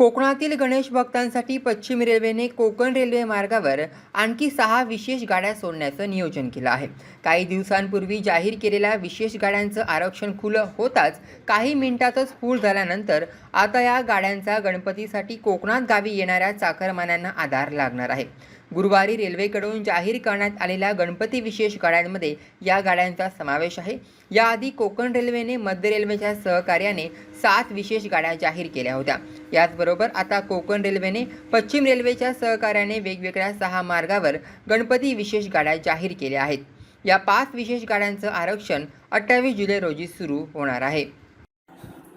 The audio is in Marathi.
कोकणातील गणेश भक्तांसाठी पश्चिम रेल्वेने कोकण रेल्वे मार्गावर आणखी सहा विशेष गाड्या सोडण्याचं नियोजन केलं आहे. काही दिवसांपूर्वी जाहीर केलेल्या विशेष गाड्यांचं आरक्षण खुलं होताच काही मिनिटातच फूल झाल्यानंतर आता या गाड्यांचा गणपतीसाठी कोकणात गावी येणाऱ्या चाकरमान्यांना आधार लागणार आहे. गुरुवारी रेल्वेकडून जाहीर करण्यात आलेल्या गणपती विशेष गाड्यांमध्ये या गाड्यांचा समावेश आहे. याआधी कोकण रेल्वेने मध्य रेल्वेच्या सहकार्याने सात विशेष गाड्या जाहीर केल्या होत्या. याचबरोबर आता कोकण रेल्वेने पश्चिम रेल्वेच्या सहकार्याने वेगवेगळ्या सहा मार्गावर गणपती विशेष गाड्या जाहीर केल्या आहेत. या पाच विशेष गाड्यांचं आरक्षण अठ्ठावीस जुलै रोजी सुरू होणार आहे.